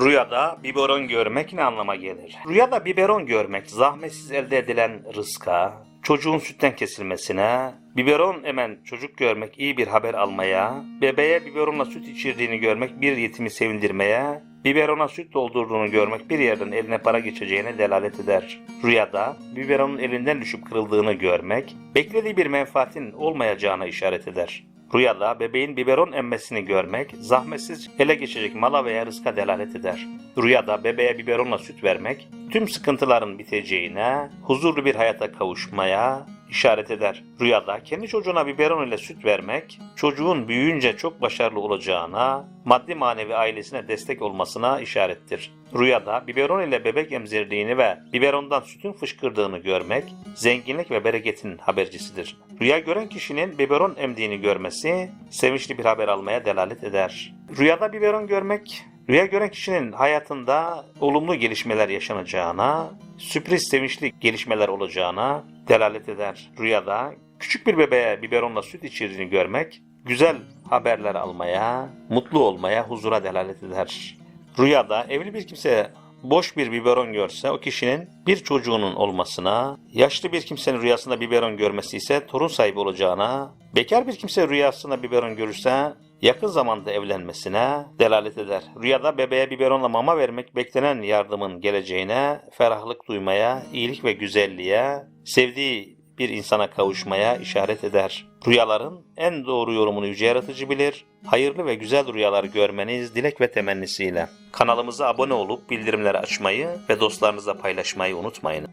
Rüyada biberon görmek ne anlama gelir? Rüyada biberon görmek zahmetsiz elde edilen rızka, çocuğun sütten kesilmesine, biberon emen çocuk görmek iyi bir haber almaya, bebeğe biberonla süt içirdiğini görmek bir yetimi sevindirmeye, biberona süt doldurduğunu görmek bir yerden eline para geçeceğine delalet eder. Rüyada biberonun elinden düşüp kırıldığını görmek, beklediği bir menfaatin olmayacağına işaret eder. Rüyada bebeğin biberon emmesini görmek, zahmetsiz ele geçecek mala veya rızka delalet eder. Rüyada bebeğe biberonla süt vermek, tüm sıkıntıların biteceğine, huzurlu bir hayata kavuşmaya işaret eder. Rüyada kendi çocuğuna biberon ile süt vermek, çocuğun büyüyünce çok başarılı olacağına, maddi manevi ailesine destek olmasına işarettir. Rüyada biberon ile bebek emzirdiğini ve biberondan sütün fışkırdığını görmek, zenginlik ve bereketin habercisidir. Rüya gören kişinin biberon emdiğini görmesi, sevinçli bir haber almaya delalet eder. Rüyada biberon görmek, Rüya gören kişinin hayatında olumlu gelişmeler yaşanacağına, sürpriz sevinçli gelişmeler olacağına delalet eder. Rüyada küçük bir bebeğe biberonla süt içirdiğini görmek, güzel haberler almaya, mutlu olmaya, huzura delalet eder. Rüyada evli bir kimse boş bir biberon görse o kişinin bir çocuğunun olmasına, yaşlı bir kimsenin rüyasında biberon görmesi ise torun sahibi olacağına, bekar bir kimse rüyasında biberon görürse yakın zamanda evlenmesine delalet eder. Rüyada bebeğe biberonla mama vermek beklenen yardımın geleceğine, ferahlık duymaya, iyilik ve güzelliğe, sevdiği bir insana kavuşmaya işaret eder. Rüyaların en doğru yorumunu yüce yaratıcı bilir. Hayırlı ve güzel rüyalar görmeniz dilek ve temennisiyle. Kanalımıza abone olup bildirimleri açmayı ve dostlarınızla paylaşmayı unutmayın.